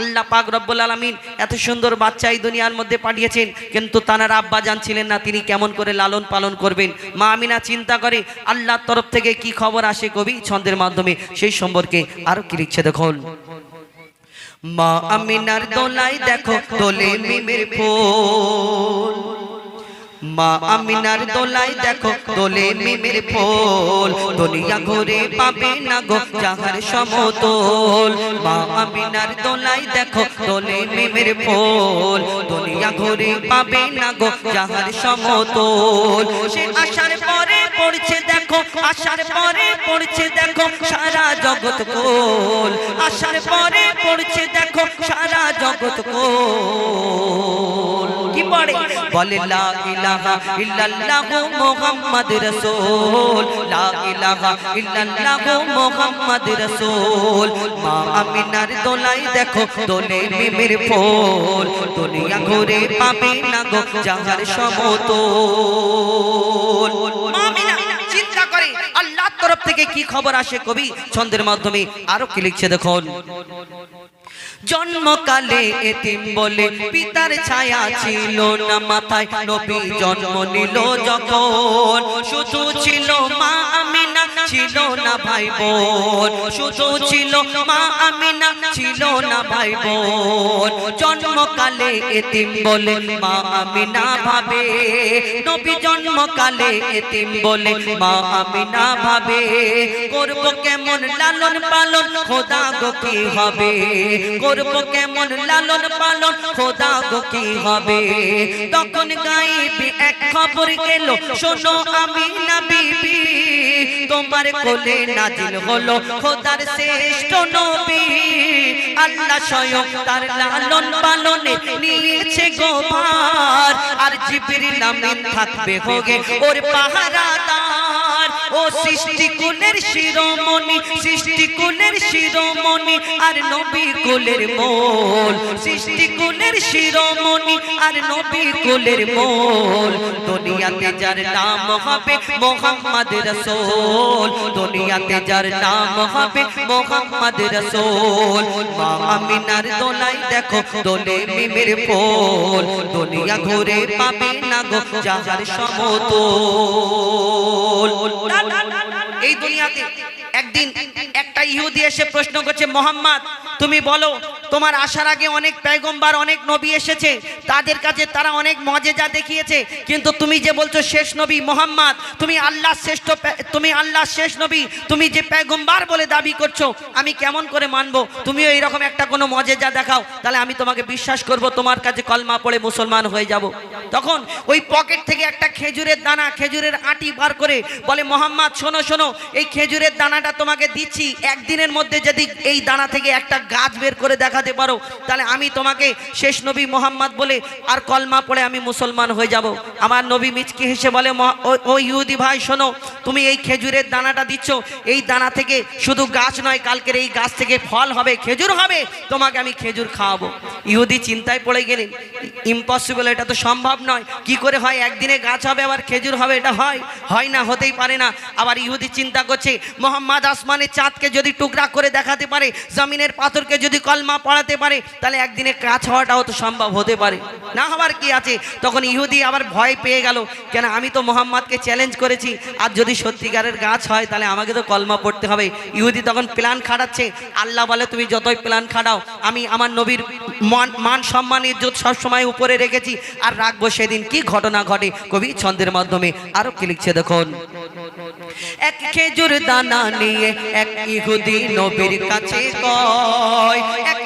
আল্লাহ পাক রব্বুল আলমিন এত সুন্দর বাচ্চা এই দুনিয়ার মধ্যে পাঠিয়েছেন, কিন্তু তানার আব্বা জানছিলেন না তিনি কেমন করে লালন পালন করবেন। মা আমিনা চিন্তা করে আল্লাহর তরফ থেকে কি খবর আসে কবি ছন্দের মাধ্যমে, সেই সম্পর্কে আরও কি লিখছে দেখুন। মা আমিনার দোলাই দেখো দোলে মিমের ফুল। মা আমিনার দোলাই দেখো, দোলে মিমের ফুল। দুনিয়া ঘুরে পাবে না গো, যাহার সমতল। মা আমিনার দোলাই দেখো, দোলে মিমের ফুল। দুনিয়া ঘুরে পাবে না গো, যাহার সমতল। সে আসার পরে পড়ছে দেখো আসার পরে পড়ছে দেখো, সারা জগৎ কোল। আসার পরে পড়ছে দেখো, সারা জগৎ কোল। পড়ে। বলে, লা ইলাহা ইল্লাল্লাহ রাসূল। লা ইলাহা ইল্লাল্লাহ রাসূল। মা আমিনার দোলাই দেখো, দোলে মিমের ফুল। দুনিয়া ঘুরে পাবে না গো সমতল। চিন্তা করে, আল্লাহর তরফ থেকে কি খবর আসে কবি? ছন্দের মাধ্যমে আরও কি লিখছে দেখুন। জন্মকালে এতিম বলে পিতার ছায়া ছিল না মাথায়। নবী জন্ম নিল যখন। শুধু ছিল মা আমিনা ছিল না ভাই বোন শুধু ছিল মা আমিনা, ছিল না ভাই বোন জন্মকালে এতিম বলে মা আমিনা ভাবে, নবী জন্মকালে এতিম বলে মা আমিনা ভাবে। করব কেমন লালন পালন, খোদা গো কি হবে? করব কেমন লালন পালন, খোদা গো কি হবে? তখন গাইবি, এক খবর গেল, শোনো আমি না বিবি তোমার কোলে নাজিল হলো খোদার শ্রেষ্ঠ নবী। আল্লাহ স্বয়ং তার লালন পালনে নিয়েছে গোপার আর জিবরিল আমিন থাকবে হোগে ওর পাহারাদার। ও সৃষ্টি কুলের শিরোমণি, সৃষ্টি কুলের শিরোমণি আর নবী কুলের মোল। সৃষ্টি কুলের শিরোমণি আর নবী কুলের মোল। দুনিয়াতে যার নাম হবে মোহাম্মদ রসুল। দুনিয়াতে যার নাম হবে মোহাম্মদ রসুল। মা আমিনার দোলাই দেখো দোলে মিমের ফুল। দুনিয়া ঘুরে পাবে না গো যাহার সমতল। এই দুনিয়াতে একদিন একটা ইহুদি এসে প্রশ্ন করছে, মোহাম্মদ, তুমি বলো, তোমার আসার আগে অনেক পেগম্বার অনেক নবী এসেছে, তাদের কাছে তারা অনেক মজেজা দেখিয়েছে, কিন্তু তুমি যে বলছো শেষ নবী মোহাম্মদ, তুমি আল্লাহ শ্রেষ্ঠ তুমি আল্লাহ শেষ নবী, তুমি যে পেগম্বার বলে দাবি করছ, আমি কেমন করে মানবো? তুমিও এইরকম একটা কোনো মজেজা দেখাও, তাহলে আমি তোমাকে বিশ্বাস করব, তোমার কাছে কলমা পড়ে মুসলমান হয়ে যাব। তখন ওই পকেট থেকে একটা খেজুরের দানা, খেজুরের আটি বার করে বলে, মোহাম্মদ, শোনো শোনো, এই খেজুরের দানাটা তোমাকে দিচ্ছি। একদিনের মধ্যে যদি এই দানা থেকে একটা গাছ বের করে দেখাতে পারো, তাহলে আমি তোমাকে শেষ নবী মোহাম্মদ বলে আর কলমা পড়ে আমি মুসলমান হয়ে যাব। আমার নবী মিচকি হেসে বলে, "মহা- ও- ও ইহুদি ভাই, শোনো, তুমি এই খেজুরের দানাটা দিচ্ছ। এই দানা থেকে শুধু গাছ নয়, কালকের এই গাছ থেকে ফল হবে, খেজুর হবে। তোমাকে আমি খেজুর খাওয়াবো। ইহুদি চিন্তায় পড়ে গেলেন, ইম্পসিবল, এটা তো সম্ভব নয়। কি করে হয়? একদিনে গাছ হবে, আবার খেজুর হবে, এটা হয়? হয় না, হতেই পারে না। আবার ইহুদি চিন্তা করছে, মোহাম্মদ আসমানের চাঁদকে যদি টুকরা করে দেখাতে পারে, জমিনের পাথরকে যদি কলমা পড়াতে পারে, তাহলে একদিনে গাছ হওয়াটাও তো সম্ভব হতে পারে। না হওয়ার কি আছে? তখন ইহুদি আবার ভয় পেয়ে গেল, কেন আমি তো মোহাম্মদকে চ্যালেঞ্জ করেছি, আর যদি সত্যিকারের গাছ হয়, তাহলে আমাকে তো কলমা পড়তে হবে। ইহুদি তখন প্ল্যান খাটাচ্ছে, আল্লাহ বলে, তুমি যতই প্ল্যান খাটাও, আমি আমার নবীর মান মান সম্মান, ইজ্জত সবসময় উপরে রেখেছি, আর রাখব সেদিন কি ঘটনা ঘটে? কবি ছন্দের মাধ্যমে আরও কি লিখছে দেখুন। এক খেজুর দানা নিয়ে এক ইহুদি নবীর কাছে কয়, এক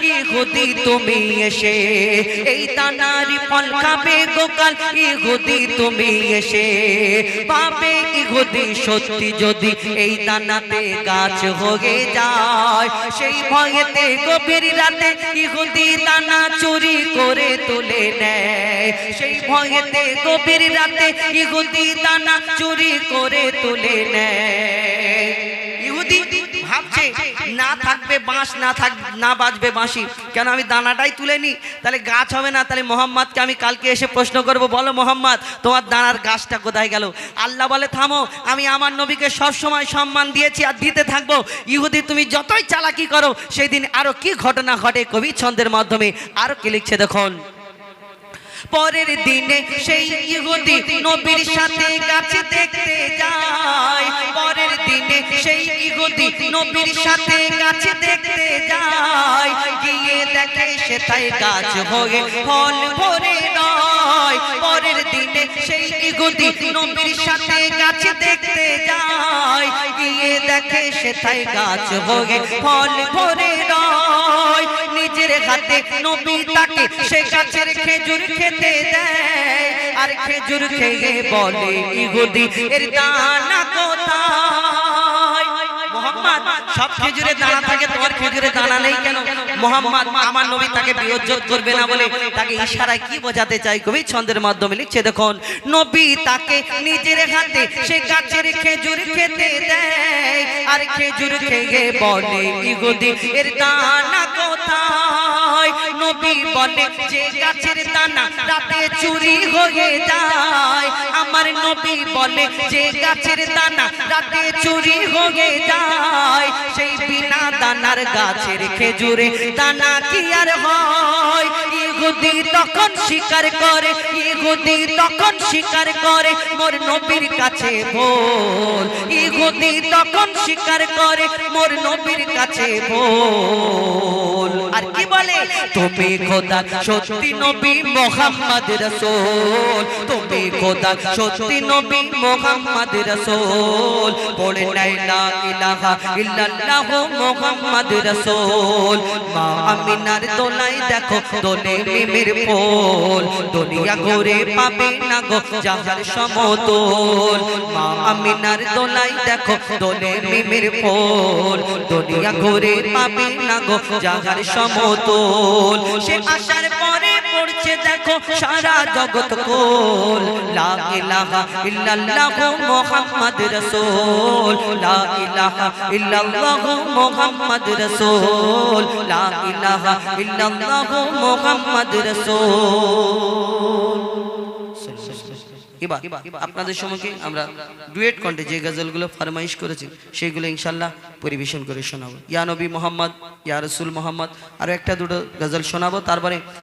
ইহুদি তুমি এসে? এই দানারি ফল খাবে গোকাল ইহুদি তুমি এসে? পাবে ইহুদি সত্যি যদি এই দানাতে গাছ হয়ে যায়? সেই ভয়েতে গভীর রাতে ইহুদি দানা চুরি করে তুলে নেয়? সেই ভয়েতে গভীর রাতে ইহুদি দানা চুরি করে তুলে নেয়? থাকবে বাঁশ না থাক, না বাজবে বাঁশি। কেন আমি দানাটাই তুলে নিই? তাহলে গাছ হবে না, তাহলে মোহাম্মদকে আমি কালকে এসে প্রশ্ন করব, বলো মোহাম্মদ, তোমার দানার গাছটা কোথায় গেল? আল্লাহ বলে, থামো, আমি আমার নবীকে সবসময় সম্মান দিয়েছি আর দিতে থাকব। ইহুদি, তুমি যতই চালাকি করো সেই দিন আরও কি ঘটনা ঘটে কবি ছন্দের মাধ্যমে? আরও কি লিখছে দেখুন। পরের দিনে সেই ইহুদি নবীর সাথে গাছ দেখতে যায়। পরের দিনে সেই ইহুদি নবীর সাথে গাছে দেখতে যায়। গিয়ে দেখে সেটাই গাছ হয়ে ফল ভরে নয়। পরের দিনে সেই ইহুদি নবীর সাথে গাছে দেখতে যায়। গিয়ে দেখে সেটাই গাছ হয়ে ফল ভরে নয়। হাতে নবী তাকে সে গাছের খেজুর খেতে দেয়। আর খেজুর খেয়ে বলে ইহুদি এর দানা সব খেজুরে দানা থাকে, তোমার খেজুরে দানা নেই কেন? মোহাম্মদ, আমার নবী তাকে বিয়োজ্জত করবে না বলে তাকে ইশারায় কি বোঝাতে চাই কবি? ছন্দের মাধ্যমে লিখছে, দেখুন, নবী তাকে নিজের হাতে সে গাছের খেজুর খেতে দেয়। আর খেজুর খেয়ে বলে ইহুদি এর দানা কোথায়? নবী বলে, যে গাছের দানা রাতে চুরি হয়ে যায়। আমার নবী বলে, যে গাছের দানা রাতে চুরি হয়ে যায়, সেই বিনা দানার গাছের খেজুরে দানা কি আর হয়? ইহুদি তখন স্বীকার করে, ইহুদি তখন স্বীকার করে, মোর নবীর কাছে বল ইহুদি তখন স্বীকার করে, মোর নবীর কাছে বল আর কি বলে? তুমি খোদা, সত্যি নবী মোহাম্মদ রসুল। তুমি খোদা, সত্যি নবী মোহাম্মদ রসুল। পড়ে নাই লা ইলাহা ইল্লাল্লাহ মোহাম্মদ রসুল। মা আমিনার দোলাই দেখো, দোলে মিমের ফুল। দুনিয়া ঘুরে পাবে না গো যাহার সমতল। মা আমিনার দোলাই দেখো, দোলে মিমের ফুল। দুনিয়া ঘুরে পাবে না গো যাহার সমতল। সে আসার পরে পড়ছে, দেখো সারা জগৎ কোল। লা ইলাহা ইল্লাল্লাহ মুহাম্মদ রাসূল। লা ইলাহা ইল্লাল্লাহ মুহাম্মদ রাসূল। লা ইলাহা ইল্লাল্লাহ মুহাম্মদ রাসূল। এবার আপনাদের সম্মুখে আমরা ডুয়েট কণ্ঠে যে গজলগুলো ফরমাইশ করেছি সেইগুলো ইনশাল্লাহ পরিবেশন করে শোনাবো। ইয়া নবী মোহাম্মদ, ইয়া রসুল মোহাম্মদ আরও একটা দুটো গজল শোনাবো, তারপরে